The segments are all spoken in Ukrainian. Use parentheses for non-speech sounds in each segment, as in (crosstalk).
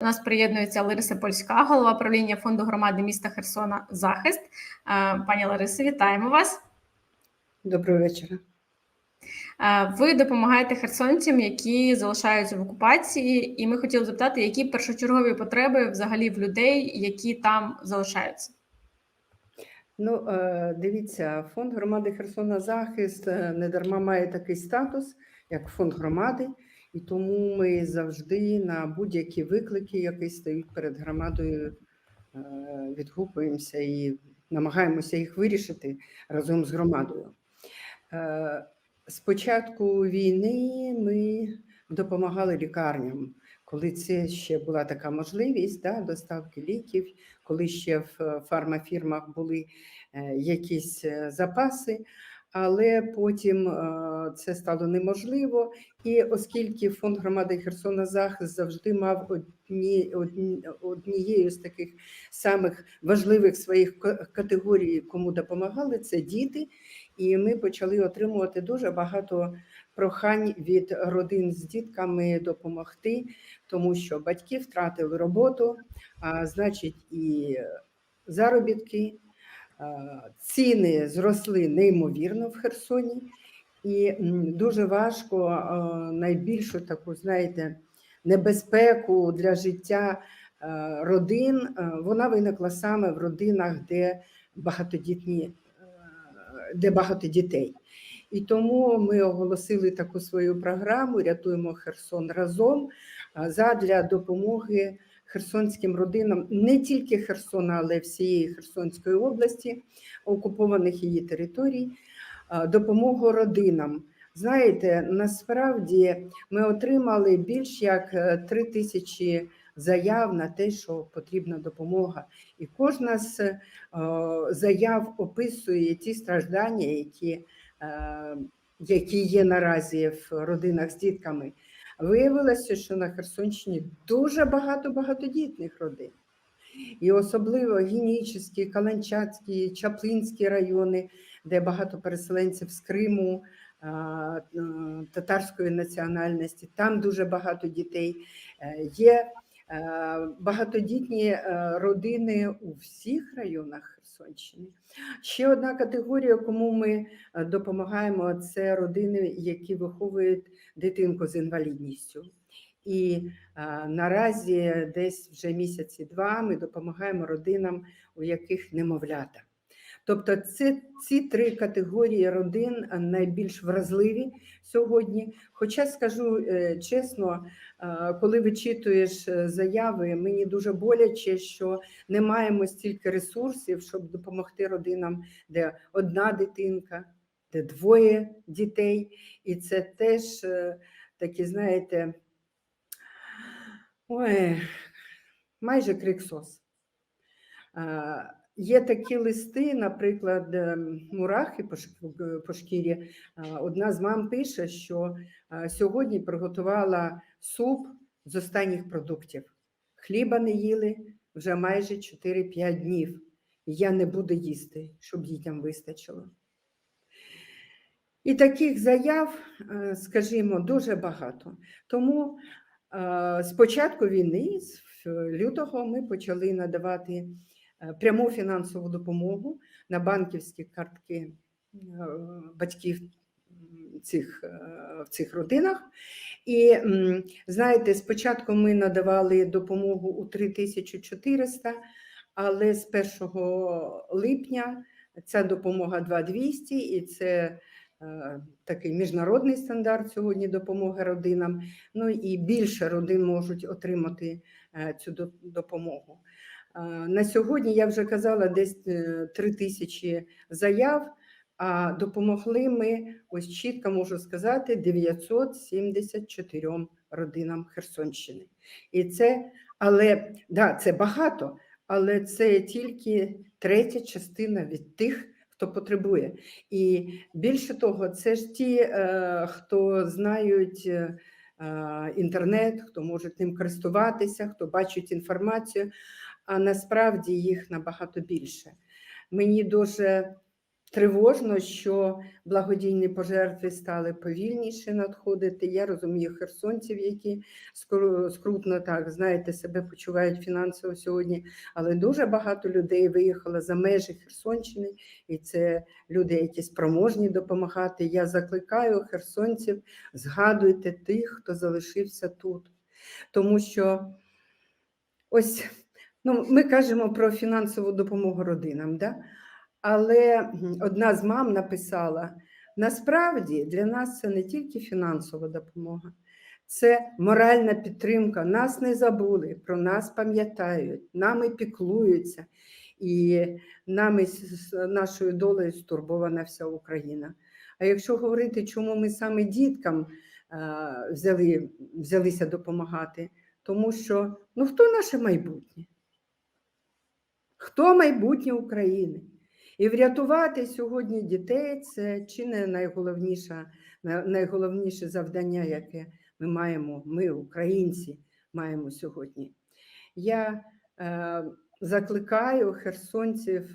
До нас приєднується Лариса Польська, голова правління фонду громади міста Херсона Захист. Е, Пані Ларисо, вітаємо вас. Доброго вечора. Е, Ви допомагаєте херсонцям, які залишаються в окупації, і ми хотіли запитати, які першочергові потреби взагалі в людей, які там залишаються. Ну, е, дивіться, фонд громади Херсона Захист е, недарма має такий статус, як фонд громади, і тому ми завжди на будь-які виклики, які стоять перед громадою, е, відгукуємося і намагаємося їх вирішити разом з громадою. Е, З початку війни ми допомагали лікарням, коли це ще була така можливість да, доставки ліків, коли ще в фармафірмах були е, якісь е, запаси, але потім е, це стало неможливо. І оскільки фонд громади Херсона Захист завжди мав одні, одні, однією з таких самих важливих своїх категорій, кому допомагали, це діти. І ми почали отримувати дуже багато прохань від родин з дітками допомогти, тому що батьки втратили роботу, а значить, і заробітки, ціни зросли неймовірно в Херсоні, і дуже важко найбільшу таку, знаєте, небезпеку для життя родин. Вона виникла саме в родинах, де багатодітні, е, де багато дітей. І тому ми оголосили таку свою програму Рятуємо Херсон разом задля допомоги херсонським родинам не тільки Херсона, але всієї Херсонської області, окупованих її територій, допомогу родинам. Знаєте, насправді ми отримали більш як е, три тисячі заяв на те, що потрібна допомога. І кожна з е, заяв описує ті страждання, які, е, які є наразі в родинах з дітками. Виявилося, що на Херсонщині дуже багато багатодітних родин. І особливо Генічеські, Каланчацькі, Чаплинські райони, де багато переселенців з Криму, е, татарської національності, там дуже багато дітей. Е, Є е, багатодітні родини у всіх районах Херсонщини. Ще одна категорія, кому ми допомагаємо, це родини, які виховують дитинку з інвалідністю. І а, наразі десь вже місяці два ми допомагаємо родинам, у яких немовлята. Тобто це, ці три категорії родин найбільш вразливі сьогодні. Хоча скажу е, чесно, коли вичитуєш е, заяви, мені дуже боляче, що не маємо стільки ресурсів, щоб допомогти родинам, де одна дитинка, де двоє дітей, і це теж е, такі, знаєте, ой, майже крик сос. А, Є такі листи, наприклад, ем, мурахи по шкірі. Одна з мам пише, що сьогодні приготувала суп з останніх продуктів. Хліба не їли вже майже 4-5 днів. І Я не буду їсти, щоб дітям вистачило. І таких заяв, е, скажімо, дуже багато. Тому е, з початку війни, з лютого, ми почали надавати е, пряму фінансову допомогу на банківські картки батьків цих, в цих родинах. І знаєте, спочатку ми надавали допомогу у 3400, але з 1 липня ця допомога 2200, і це такий міжнародний стандарт сьогодні допомоги родинам. Ну і більше родин можуть отримати е, цю допомогу. Е, На сьогодні я вже казала десь е, 3 тисячі заяв, а допомогли ми, ось чітко можу сказати, 974 родинам Херсонщини. І це, але да, це багато, але це тільки третя частина від тих, хто потребує. І більше того, це ж ті, е, хто знають е, е, інтернет, хто може ним користуватися, хто бачить інформацію, а насправді їх набагато більше. Мені дуже Тривожно, що благодійні пожертви стали повільніше надходити. Я розумію херсонців, які скру- скрутно так знаєте, себе почувають фінансово сьогодні, але дуже багато людей виїхало за межі Херсонщини, і це люди, які спроможні допомагати. Я закликаю херсонців, згадуйте тих, хто залишився тут. Тому що ось ну, ми кажемо про фінансову допомогу родинам. Да? Але одна з мам написала: насправді для нас це не тільки фінансова допомога, це моральна підтримка. Нас не забули, про нас пам'ятають, нами піклуються, і нами нашою долею стурбована вся Україна. А якщо говорити, чому ми саме діткам взяли, взялися допомагати, тому що ну хто наше майбутнє? Хто майбутнє України? І врятувати сьогодні дітей це чи не найголовніше, найголовніше завдання, яке ми маємо, ми, українці, маємо сьогодні. Я е, закликаю херсонців,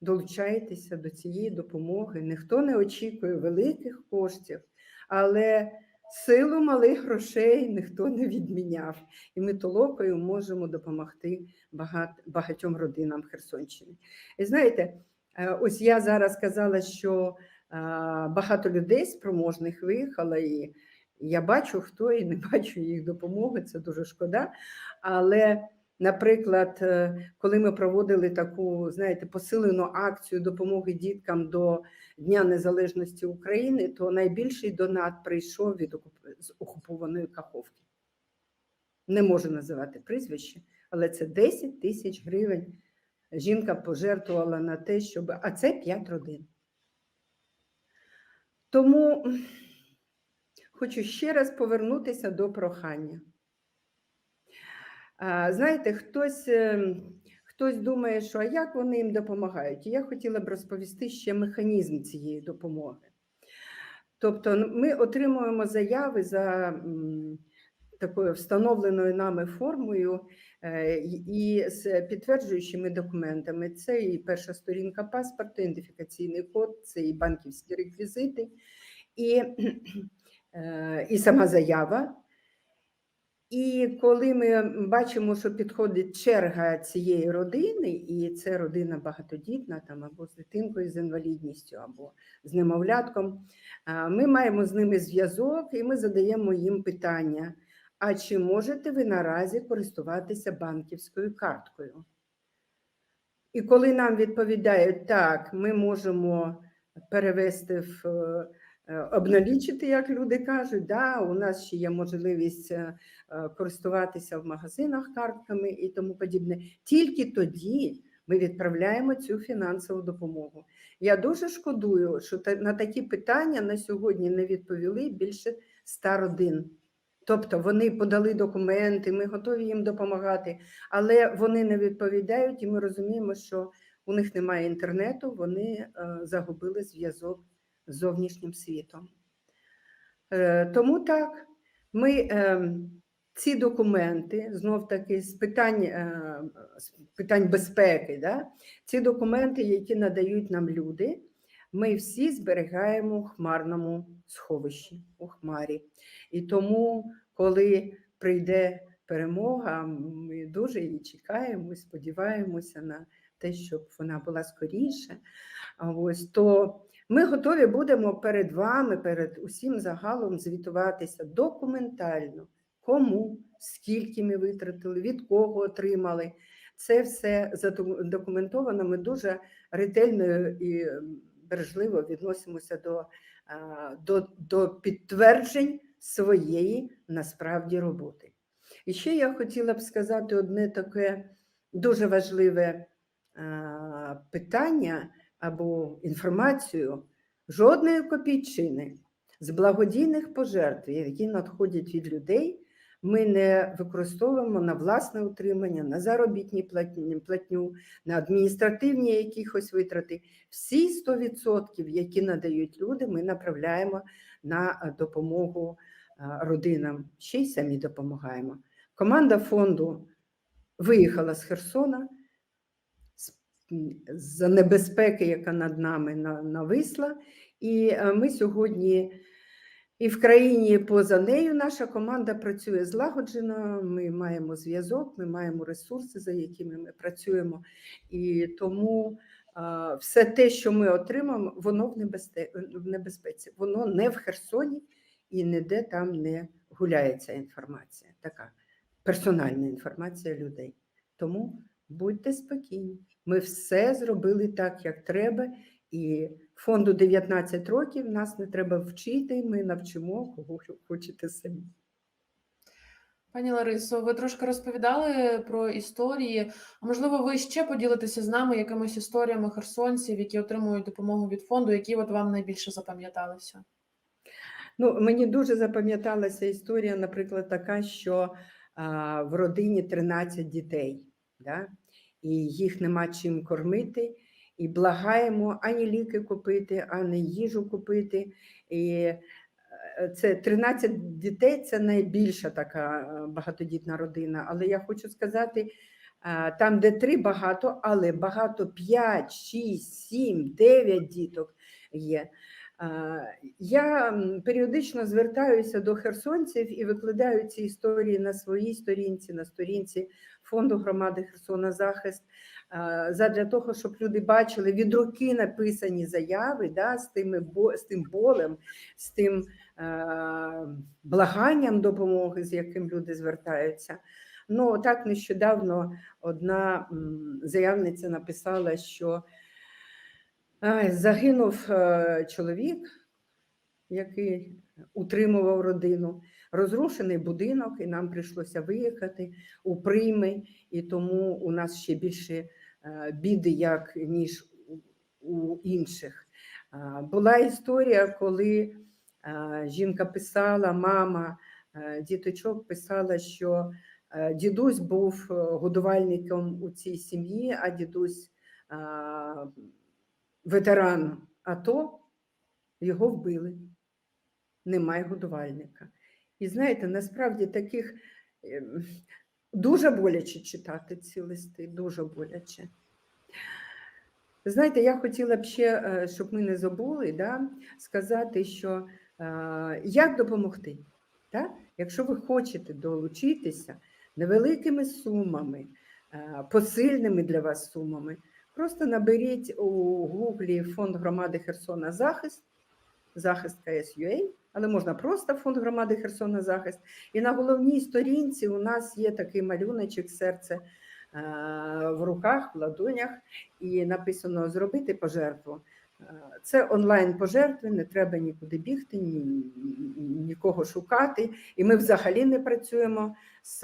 долучайтеся до цієї допомоги. Ніхто не очікує великих коштів, але силу малих грошей ніхто не відміняв. І ми толокою можемо допомогти багат- багатьом родинам Херсонщини. І знаєте, е, ось я зараз казала, що е, багато людей спроможних виїхало, і я бачу, хто і не (laughs) бачу їх допомоги, це дуже шкода. Але, наприклад, е, коли ми проводили таку, знаєте, посилену акцію допомоги діткам до Дня Незалежності України, то найбільший донат прийшов від з окупованої Каховки. Не можу називати прізвище, але це 10 тисяч гривень жінка пожертвувала на те, щоб. А це 5 родин. Тому хочу ще раз повернутися до прохання. Знаєте, хтось, ем, хтось думає, що а як вони їм допомагають? Я хотіла б розповісти ще механізм цієї допомоги. Тобто, ми отримуємо заяви за такою встановленою нами формою е, і і з підтверджуючими документами. Це і перша сторінка паспорту, ідентифікаційний код, це і банківські реквізити, і, (clears throat) е, і сама заява. І коли ми бачимо, що підходить черга цієї родини, і це родина багатодітна, там або з дитинкою з інвалідністю, або з немовлятком, ми маємо з ними зв'язок, і ми задаємо їм питання: а чи можете ви наразі користуватися банківською карткою? І коли нам відповідають, так, ми можемо перевести в обналічити, як люди кажуть, да, у нас ще є можливість е, е, користуватися в магазинах картками і тому подібне. Тільки тоді ми відправляємо цю фінансову допомогу. Я дуже шкодую, що на такі питання на сьогодні не відповіли більше 100 родин. Тобто вони подали документи, ми готові їм допомагати, але вони не відповідають, і ми розуміємо, що у них немає інтернету, вони е, загубили зв'язок зовнішнім світом. Е, Тому так, ми ем, ці документи, знов таки з питань, е, з питань безпеки, да? ці документи, які надають нам люди, ми всі зберігаємо у хмарному сховищі у хмарі. І тому, коли прийде перемога, ми дуже її чекаємо сподіваємося на те, щоб вона була скоріше. Ось то ми готові будемо перед вами, перед усім загалом звітуватися документально, кому, скільки ми витратили, від кого отримали. Це все задокументовано. Ми дуже ретельно і бережливо відносимося до, до, до підтверджень своєї насправді роботи. І ще я хотіла б сказати одне таке дуже важливе питання або інформацію. Жодної копійчини з благодійних пожертв, які надходять від людей, ми не використовуємо на власне утримання, на заробітні платню, на адміністративні якихось витрати. Всі 100%, які надають люди, ми направляємо на допомогу е, родинам. Ще й самі допомагаємо. Команда фонду виїхала з Херсона з небезпеки, яка над нами нависла. І е, ми сьогодні і в країні поза нею наша команда працює злагоджено. Ми маємо зв'язок, ми маємо ресурси, за якими ми працюємо. І тому все те, що ми отримаємо, воно в небезпеці. Воно не в Херсоні і ніде там не гуляється інформація. Така персональна інформація людей. Тому будьте спокійні. Ми все зробили так, як треба, і фонду 19 років нас не треба вчити. Ми навчимо кого хочете самі. Пані Ларисо, ви трошки розповідали про історії. А можливо, ви ще поділитеся з нами якимись історіями херсонців, які отримують допомогу від фонду, які от вам найбільше запам'яталися? Ну, мені дуже запам'яталася історія, наприклад, така, що а, в родині 13 дітей, да? І їх нема чим кормити, і благаємо ані ліки купити, ані їжу купити. І е, це 13 дітей це найбільша така е, багатодітна родина. Але я хочу сказати, там, де три багато, але багато 5, 6, 7, 9 діток є. Я періодично звертаюся до херсонців і викладаю ці історії на своїй сторінці, на сторінці фонду громади Херсона Захист, а, задля того, щоб люди бачили від руки написані заяви да, з, тими, з тим болем, з тим благанням допомоги, з яким люди звертаються. Ну, так нещодавно одна заявниця написала, що Загинув е, чоловік, який утримував родину, розрушений будинок, і нам прийшлося виїхати у прийми, і тому у нас ще більше е, біди, як ніж у- інших. Була історія, коли е, жінка писала, мама е, діточок писала, що е, дідусь був е, годувальником у цій сім'ї, а дідусь ветеран АТО, його вбили. Немає годувальника. І знаєте, насправді таких ем, дуже боляче читати ці листи, дуже боляче. Знаєте, я хотіла б ще, е, щоб ми не забули, да, сказати, що е, як допомогти. Да? Якщо ви хочете долучитися невеликими сумами, е, посильними для вас сумами, Просто наберіть у Гуглі фонд громади Херсона захист, захист КСЮА, але можна просто фонд громади Херсона захист. І на головній сторінці у нас є такий малюночок серце е, в руках, в ладонях, і написано Зробити пожертву. Е, Це онлайн пожертви, не треба нікуди бігти, ні, нікого шукати. І ми взагалі не працюємо з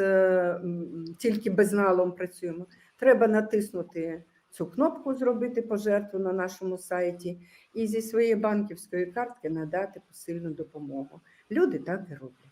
тільки безналом працюємо. Треба натиснути цю кнопку зробити пожертву на нашому сайті і зі своєї банківської картки надати посильну допомогу. Люди так і роблять.